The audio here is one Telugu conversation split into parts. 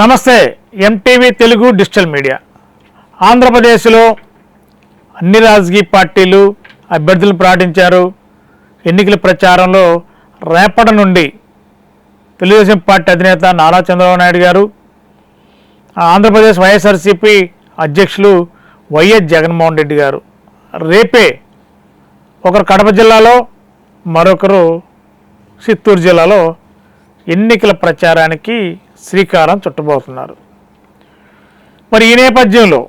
నమస్తే ఎంటీవీ తెలుగు డిజిటల్ మీడియా. ఆంధ్రప్రదేశ్లో అన్ని రాజకీయ పార్టీలు అభ్యర్థులు ప్రకటించారు. ఎన్నికల ప్రచారంలో రేపటి నుండి తెలుగుదేశం పార్టీ అధినేత నారా చంద్రబాబు నాయుడు గారు ఆంధ్రప్రదేశ్ వైఎస్ఆర్సీపీ అధ్యక్షులు వైఎస్ జగన్మోహన్ రెడ్డి గారు. రేపే ఒకరు కడప జిల్లాలో మరొకరు చిత్తూరు జిల్లాలో ఎన్నికల ప్రచారానికి శ్రీకారం చుట్టబోతున్నారు. మరి ఈ నేపథ్యంలో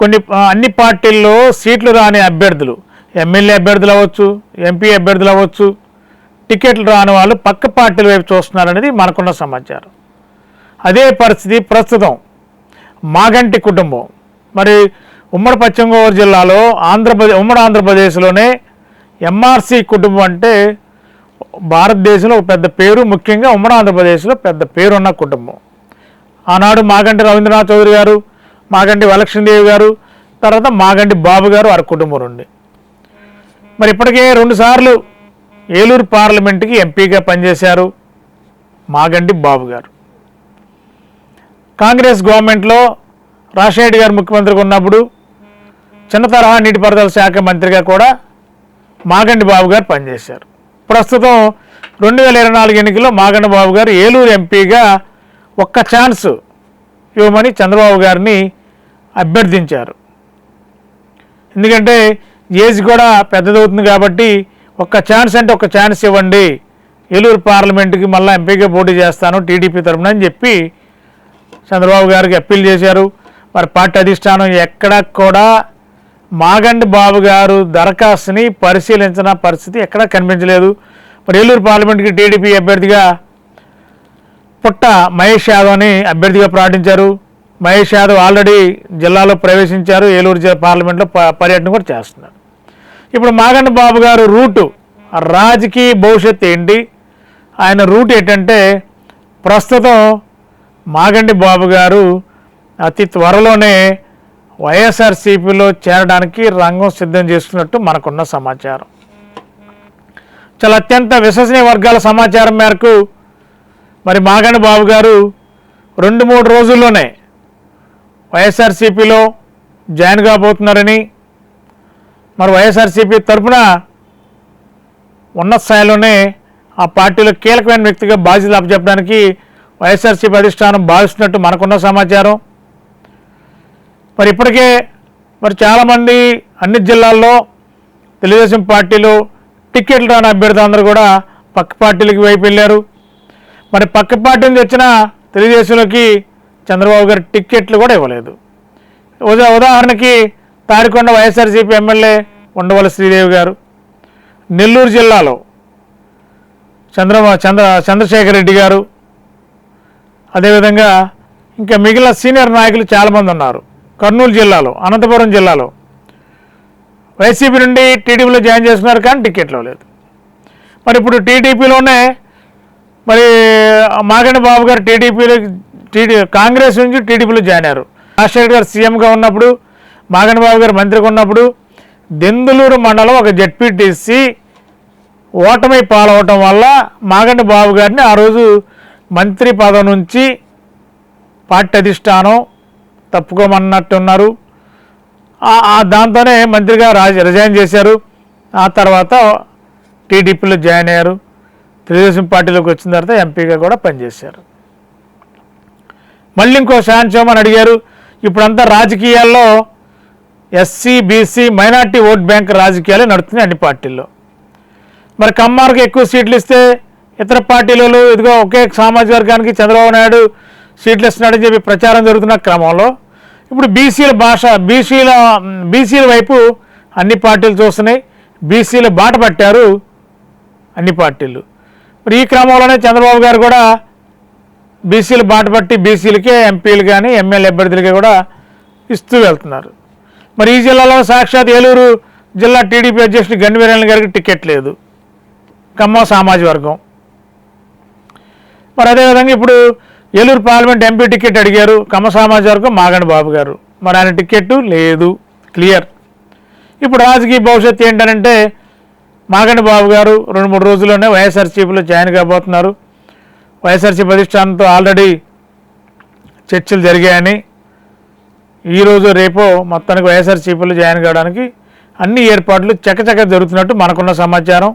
కొన్ని అన్ని పార్టీల్లో సీట్లు రాని అభ్యర్థులు ఎమ్మెల్యే అభ్యర్థులు అవ్వచ్చు ఎంపీ అభ్యర్థులు అవ్వచ్చు టికెట్లు రాని వాళ్ళు పక్క పార్టీల వైపు చూస్తున్నారనేది మనకున్న సమాచారం. అదే పరిస్థితి ప్రస్తుతం మాగంటి కుటుంబం. మరి ఉమ్మడి పశ్చిమ గోదావరి జిల్లాలో ఆంధ్రప్రదేశ్ ఉమ్మడి ఆంధ్రప్రదేశ్లోనే ఎంఆర్సి కుటుంబం అంటే భారతదేశంలో ఒక పెద్ద పేరు ముఖ్యంగా ఉమ్మడి ఆంధ్రప్రదేశ్లో పెద్ద పేరున్న కుటుంబం. ఆనాడు మాగంటి రవీంద్రనాథ్ చౌదరి గారు మాగంటి వరలక్ష్మీదేవి గారు తర్వాత మాగంటి బాబు గారు వారి కుటుంబం నుండి. మరి ఇప్పటికే రెండుసార్లు ఏలూరు పార్లమెంట్కి ఎంపీగా పనిచేశారు మాగంటి బాబు గారు. కాంగ్రెస్ గవర్నమెంట్లో రాజశేఖర్ గారు ముఖ్యమంత్రిగా ఉన్నప్పుడు చిన్న తరహా నీటిపారుదల శాఖ మంత్రిగా కూడా మాగంటి బాబు గారు పనిచేశారు. ప్రస్తుతం రెండు వేల ఇరవై నాలుగు ఎన్నికల్లో మాగంటి బాబు గారు ఏలూరు ఎంపీగా ఒక్క ఛాన్స్ ఇవ్వమని చంద్రబాబు గారిని అభ్యర్థించారు. ఎందుకంటే ఏజ్ కూడా పెద్దదవుతుంది కాబట్టి ఒక్క ఛాన్స్ అంటే ఒక్క ఛాన్స్ ఇవ్వండి ఏలూరు పార్లమెంట్కి మళ్ళీ ఎంపీగా పోటీ చేస్తాను టీడీపీ తరఫున అని చెప్పి చంద్రబాబు గారికి అప్పీల్ చేశారు. మరి పార్టీ అధిష్టానం ఎక్కడ కూడా మాగండి బాబు గారు దరఖాస్తుని పరిశీలించిన పరిస్థితి ఎక్కడా కనిపించలేదు. మరి ఏలూరు పార్లమెంట్కి టీడీపీ అభ్యర్థిగా పుట్ట మహేష్ యాదవ్ని అభ్యర్థిగా ప్రకటించారు. మహేష్ యాదవ్ ఆల్రెడీ జిల్లాలో ప్రవేశించారు. ఏలూరు పార్లమెంట్లో ప- పర్యటన కూడా చేస్తున్నారు. ఇప్పుడు మాగండి బాబు గారు రూటు రాజకీయ భవిష్యత్తు ఏంటి? ఆయన రూట్ ఏంటంటే ప్రస్తుతం మాగండి బాబు గారు అతి త్వరలోనే వైఎస్ఆర్సీపీలో చేరడానికి రంగం సిద్ధం చేస్తున్నట్టు మనకున్న సమాచారం. చాలా అత్యంత విశ్వసనీయ వర్గాల సమాచారం మేరకు మరి మాగండి బాబు గారు రెండు మూడు రోజుల్లోనే వైఎస్ఆర్సీపీలో జాయిన్ కాబోతున్నారని మరి వైఎస్ఆర్సీపీ తరఫున ఉన్నత స్థాయిలోనే ఆ పార్టీలో కీలకమైన వ్యక్తిగా బాధ్యతలు అప్పచెప్పడానికి వైఎస్ఆర్సీపీ అధిష్టానం భావిస్తున్నట్టు మనకున్న సమాచారం. మరి ఇప్పటికే మరి చాలామంది అన్ని జిల్లాల్లో తెలుగుదేశం పార్టీలు టిక్కెట్లు రాని అభ్యర్థులు అందరూ కూడా పక్క పార్టీలకి వైపు వెళ్ళారు. మరి పక్క పార్టీ నుంచి వచ్చిన తెలుగుదేశంలోకి చంద్రబాబు గారు టిక్కెట్లు కూడా ఇవ్వలేదు. ఉదా ఉదాహరణకి తాడికొండ వైఎస్ఆర్సీపీ ఎమ్మెల్యే ఉండవల శ్రీదేవి గారు. నెల్లూరు జిల్లాలో చంద్ర చంద్ర చంద్రశేఖర్ రెడ్డి గారు. అదేవిధంగా ఇంకా మిగిలిన సీనియర్ నాయకులు చాలామంది ఉన్నారు. కర్నూలు జిల్లాలో అనంతపురం జిల్లాలో. వైసీపీ నుండి టీడీపీలో జాయిన్ చేసుకున్నారు కానీ టికెట్లో లేదు. మరి ఇప్పుడు టీడీపీలోనే మరి మాగండి బాబు గారు టీడీపీలో టీడీ కాంగ్రెస్ నుంచి టీడీపీలో జాయిన్ అయ్యారు. రాజశేఖర్ గారు సీఎంగా ఉన్నప్పుడు మాగండి బాబు గారు మంత్రిగా ఉన్నప్పుడు దెందులూరు మండలం ఒక జడ్పీటీసీ ఓటమి పాలవటం వల్ల మాగండి బాబు గారిని ఆ రోజు మంత్రి పదవి నుంచి పార్టీ అధిష్టానం తప్పుకోమన్నట్టున్నారు. దాంతోనే మంత్రిగా రాజ రిజైన్ చేశారు. ఆ తర్వాత టీడీపీలో జాయిన్ అయ్యారు. తెలుగుదేశం పార్టీలోకి వచ్చిన తర్వాత ఎంపీగా కూడా పనిచేశారు. మళ్ళీ ఇంకో ఛాన్స్ అని అడిగారు ఇప్పుడంతా రాజకీయాల్లో SC BC minority vote bank రాజకీయాలు నడుస్తున్నాయి అన్ని పార్టీల్లో. మరి కమ్మార్కి ఎక్కువ సీట్లు ఇస్తే ఇతర పార్టీలలో ఇదిగో ఒకే సామాజిక వర్గానికి చంద్రబాబు నాయుడు సీట్లు ఇస్తున్నాడని చెప్పి ప్రచారం జరుగుతున్న క్రమంలో ఇప్పుడు బీసీల భాష బీసీల బీసీల వైపు అన్ని పార్టీలు చూస్తున్నాయి. బీసీలు బాట పట్టారు అన్ని పార్టీలు. మరి ఈ క్రమంలోనే చంద్రబాబు గారు కూడా బీసీలు బాట పట్టి బీసీలకే ఎంపీలు కానీ ఎమ్మెల్యే అభ్యర్థులకి కూడా ఇస్తూ వెళ్తున్నారు. మరి ఈ జిల్లాలో సాక్షాత్ ఏలూరు జిల్లా టీడీపీ అధ్యక్షుడు గండి గారికి టికెట్ లేదు. ఖమ్మం సామాజిక వర్గం. మరి అదేవిధంగా ఇప్పుడు ఏలూరు పార్లమెంట్ ఎంపీ టికెట్ అడిగారు కమ్మ సామాజిక మాగణ మాగండి బాబు గారు. మరి ఆయన టికెట్ లేదు. క్లియర్. ఇప్పుడు రాజకీయ భవిష్యత్తు ఏంటనంటే మాగండి బాబు గారు రెండు మూడు రోజుల్లోనే వైఎస్ఆర్సీపీలో జాయిన్ కాబోతున్నారు. వైఎస్ఆర్సీపీ అధిష్టానంతో ఆల్రెడీ చర్చలు జరిగాయని ఈరోజు రేపో మొత్తానికి వైఎస్ఆర్సీపీలో జాయిన్ కావడానికి అన్ని ఏర్పాట్లు చకచక జరుగుతున్నట్టు మనకున్న సమాచారం.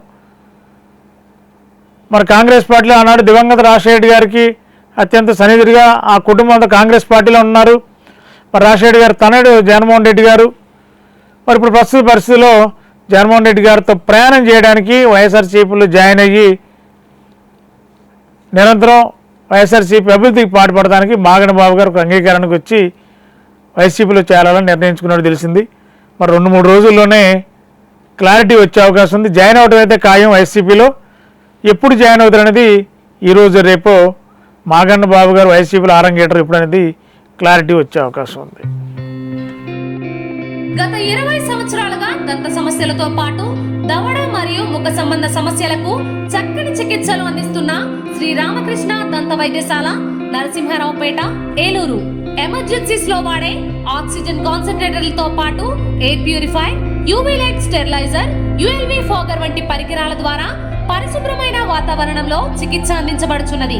మరి కాంగ్రెస్ పార్టీలో ఆనాడు దివంగత రాజశేఖర్ గారికి అత్యంత సన్నిధిగా ఆ కుటుంబంతో కాంగ్రెస్ పార్టీలో ఉన్నారు. మరి రాజశేఖర్ గారు తనయుడు జగన్మోహన్ రెడ్డి గారు. మరి ఇప్పుడు ప్రస్తుత పరిస్థితిలో జగన్మోహన్ రెడ్డి గారితో ప్రయాణం చేయడానికి వైఎస్ఆర్సీపీలో జాయిన్ అయ్యి నిరంతరం వైఎస్ఆర్సీపీ అభివృద్ధికి పాటుపడడానికి మాగన బాబు గారు ఒక అంగీకారానికి వచ్చి వైసీపీలో చేరాలని నిర్ణయించుకున్నట్టు తెలిసింది. మరి రెండు మూడు రోజుల్లోనే క్లారిటీ వచ్చే అవకాశం ఉంది. జాయిన్ అవడం అయితే ఖాయం వైసీపీలో. ఎప్పుడు జాయిన్ అవుతారనేది ఈరోజు రేపు మాగన్న బాబు గారు వైసీపీలో ఆరంగేటర్ ఇప్పుడు అనేది క్లారిటీ వచ్చే అవకాశం ఉంది. గత ఇరవై సంవత్సరాలుగా దంత సమస్యలతో పాటు దవడ మరియు ముఖ సంబంధ సమస్యలకు చక్కని చికిత్సలు అందిస్తున్న శ్రీ రామకృష్ణ దంత వైద్యశాల నరసింహారావుపేట ఏలూరు. ఎమర్జెన్సీస్లో వాడే ఆక్సిజన్ కాన్సన్ట్రేటర్లతో పాటు air purify UV light steriliser ULV fogger వంటి పరికరాల ద్వారా పరిశుభ్రమైన వాతావరణంలో చికిత్స అందించబడుచున్నది.